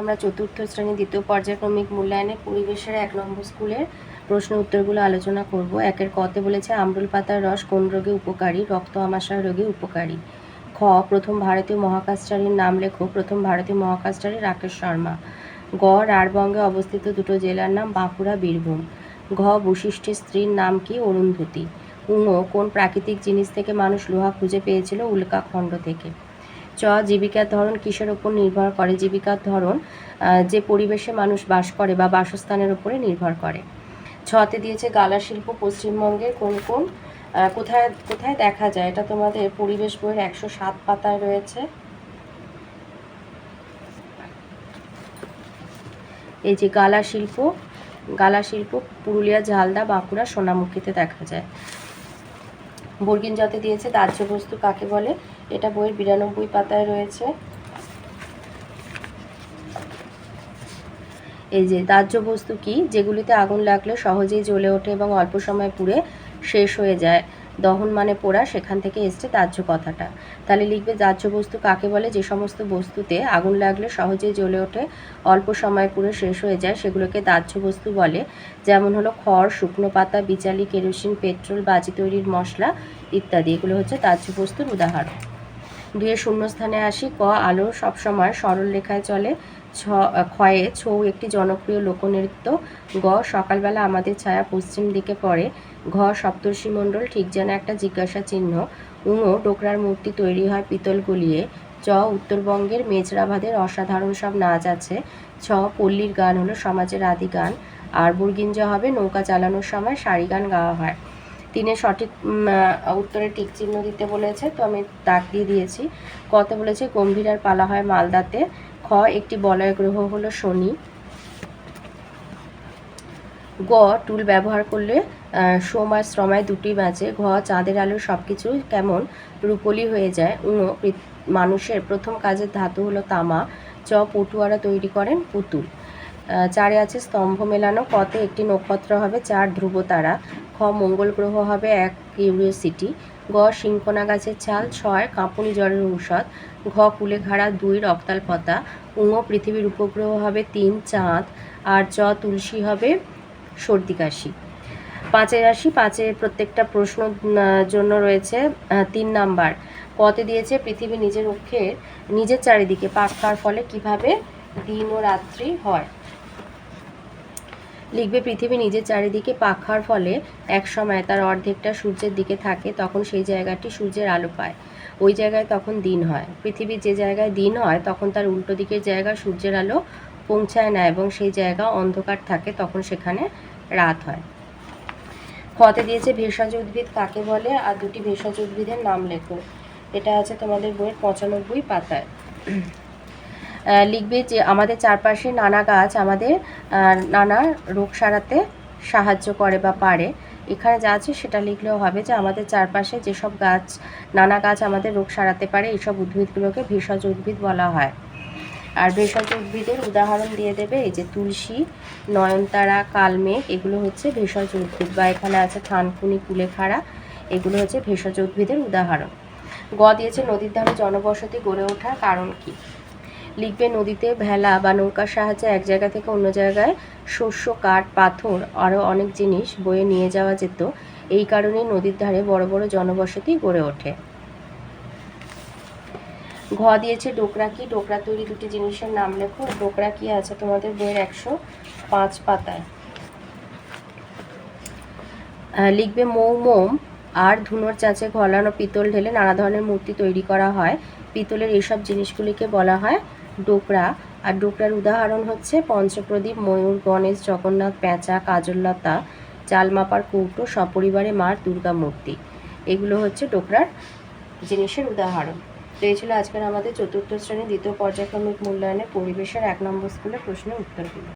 আমরা চতুর্থ শ্রেণি দ্বিতীয় পর্যায়ক্রমিক মূল্যায়নে পরিবেশের এক নম্বর স্কুলের প্রশ্ন উত্তরগুলো আলোচনা করব। একের কতে বলেছে, আমরুল পাতার রস কোন রোগে উপকারী? রক্ত আমাশয় রোগে উপকারী? খ, প্রথম ভারতীয় মহাকাশচারীর নাম লেখো। প্রথম ভারতীয় মহাকাশচারী রাকেশ শর্মা। গ রাঢ়বঙ্গে অবস্থিত দুটো জেলার নাম বাঁকুড়া, বীরভূম। ঘ বৈশিষ্ট্যের স্ত্রীর নাম কি? অরুন্ধতী। উঙ কোন প্রাকৃতিক জিনিস থেকে মানুষ লোহা খুঁজে পেয়েছিল উল্কাখণ্ড থেকে? চ, জীবিকার ধরন কিসের ওপর নির্ভর করে? জীবিকার ধরন যে পরিবেশে মানুষ বাস করে বা বাসস্থানের উপরে নির্ভর করে। ছতে দিয়েছে গালা শিল্প পশ্চিমবঙ্গের কোন কোন? কোথায় কোথায় দেখা যায়? এটা তোমাদের পরিবেশ বইয়ের একশো সাত পাতায় রয়েছে। এই যে গালা শিল্প গালা শিল্প পুরুলিয়া, ঝালদা, বাঁকুড়া, সোনামুখীতে দেখা যায়। বর্গিন জাতে দিয়েছে দাহ্য বস্তু কাকে বলে? এটা বইয়ের বিরানব্বই পাতায় রয়েছে। এই যে দাহ্য বস্তু কি? যেগুলিতে আগুন লাগলে সহজেই জ্বলে ওঠে এবং অল্প সময় পুড়ে শেষ হয়ে যায়। দহন মানে পোড়া, সেখান থেকে এসছে দাহ্য কথাটা। তাহলে লিখবে দাহ্য বস্তু কাকে বলে? যে সমস্ত বস্তুতে আগুন লাগলে সহজেই জ্বলে ওঠে, অল্প সময় পুরো শেষ হয়ে যায়, সেগুলোকে দাহ্য বস্তু বলে। যেমন হলো খড়, শুকনো পাতা, বিচালি, কেরোসিন, পেট্রোল, বাজি তৈরির মশলা ইত্যাদি। এগুলো হচ্ছে দাহ্য বস্তুর উদাহরণ। দুয়ে শূন্যস্থানে আসি, ক, আলো সবসময় সরল রেখায় চলে ছ ক্ষয়ে ছৌ একটি জনপ্রিয় লোকনৃত্য। গ সকালবেলা আমাদের ছায়া পশ্চিম দিকে পড়ে। ঘ, সপ্তর্ষি মণ্ডল ঠিক যেন একটা জিজ্ঞাসা চিহ্ন। উঙ ডোকরার মূর্তি তৈরি হয় পিতল গুলিয়ে। চ, উত্তরবঙ্গের মেজরাভাদের অসাধারণ সব নাচ আছে। ছ, পল্লীর গান হলো সমাজের আদি গান। আর বুর্গিঞ্জা হবে নৌকা চালানোর সময় শাড়ি গান গাওয়া হয়। তিনে সঠিক উত্তরে টিক চিহ্ন দিতে বলেছে তো আমি দাগ দিয়ে দিয়েছি। কতে বলেছে গম্ভীর আর পালা হয় মালদাতে। খ একটি বলয় গ্রহ হলো শনি। গ টুল ব্যবহার করলে আহ, সোম আর শ্রমায় দুটি বাজে। ঘ চাঁদের আলো সব কিছু কেমন? রূপলি হয়ে যায়। পৃথ- মানুষের প্রথম কাজের ধাতু হলো তামা। চ পটুয়ারা তৈরি করেন পুতুল। চারে আছে স্তম্ভ মেলানো। কতে একটি নক্ষত্র হবে চার ধ্রুব তারা খ, মঙ্গল গ্রহ হবে এক কিউরিওসিটি। গ শিঙ্কনা গাছের ছাল। ছয়, কাঁপুনি জ্বরের ঔষধ। ঘ, কুলেখাড়া। দুই রক্তাল পাতা উঙ পৃথিবীর উপগ্রহ হবে তিন, চাঁদ। আর চ, তুলসী হবে সর্দি কাশি। পাঁচে আসি পাঁচের প্রত্যেকটা প্রশ্ন জন্য রয়েছে তিন নাম্বার। কতে দিয়েছে পৃথিবী নিজের অক্ষের নিজের চারিদিকে। পাক খাওয়ার ফলে কীভাবে দিন ও রাত্রি হয়? লিখবে, পৃথিবী নিজের চারিদিকে পাখার ফলে এক সময় তার অর্ধেকটা সূর্যের দিকে থাকে, তখন সেই জায়গাটি সূর্যের আলো পায়। ওই জায়গায় তখন দিন হয়। পৃথিবীর যে জায়গায় দিন হয়, তখন তার উল্টো দিকের জায়গা সূর্যের আলো পৌঁছায় না এবং সেই জায়গা অন্ধকার থাকে, তখন সেখানে রাত হয়। খতে দিয়েছে ভেষজ উদ্ভিদ, কাকে বলে? আর দুটি ভেষজ উদ্ভিদের নাম লেখো। এটা আছে তোমাদের বইয়ের পঁচানব্বই পাতায়। লিখবে যে আমাদের চারপাশে নানা গাছ আমাদের নানা রোগ সারাতে সাহায্য করে বা পারে। এখানে যা আছে সেটা লিখলেও হবে যে আমাদের চারপাশে যেসব গাছ, নানা গাছ আমাদের রোগ সারাতে পারে, এইসব উদ্ভিদগুলোকে ভেষজ উদ্ভিদ বলা হয়। আর ভেষজ উদ্ভিদের উদাহরণ দিয়ে দেবে এই যে তুলসী, নয়নতারা, কালমেঘ, এগুলো হচ্ছে ভেষজ উদ্ভিদ বা এখানে আছে থানকুনি, কুলেখাড়া, এগুলো হচ্ছে ভেষজ উদ্ভিদের উদাহরণ। গ দিয়েছে নদীর ধারে জনবসতি গড়ে ওঠার কারণ কি? লিখবে নদীতে ভেলা বা নৌকার সাহায্যে এক জায়গা থেকে অন্য জায়গায় শস্য, কাঠ, পাথর আরও অনেক জিনিস বয়ে নিয়ে যাওয়া যেত। এই কারণে নদীর ধারে বড় বড় জনবসতি গড়ে ওঠে। ঘ দিয়েছে ডোকরা কি? ডোকরা তৈরি দুটি জিনিসের নাম লেখো। ডোকরা কি আছে তোমাদের বইয়ের একশো পাঁচ পাতায়? লিখবে মৌ, মোম আর ধুনোর চাঁচে ঘলানো পিতল ঢেলে নানা ধরনের মূর্তি তৈরি করা হয়। পিতলের এসব জিনিসগুলিকে বলা হয় ডোকরা। আর ডোকরার উদাহরণ হচ্ছে পঞ্চপ্রদীপ, ময়ূর, গণেশ, জগন্নাথ, পেঁচা কাজললতা চাল মাপার কৌটো, সপরিবারে মার, দুর্গা মূর্তি। এগুলো হচ্ছে ডোকরার জিনিসের উদাহরণ। তো এই ছিল আজকের আমাদের চতুর্থ শ্রেণি দ্বিতীয় পর্যায়ক্রমিক মূল্যায়নে পরিবেশের এক নম্বর স্কুলে প্রশ্নের উত্তরগুলো।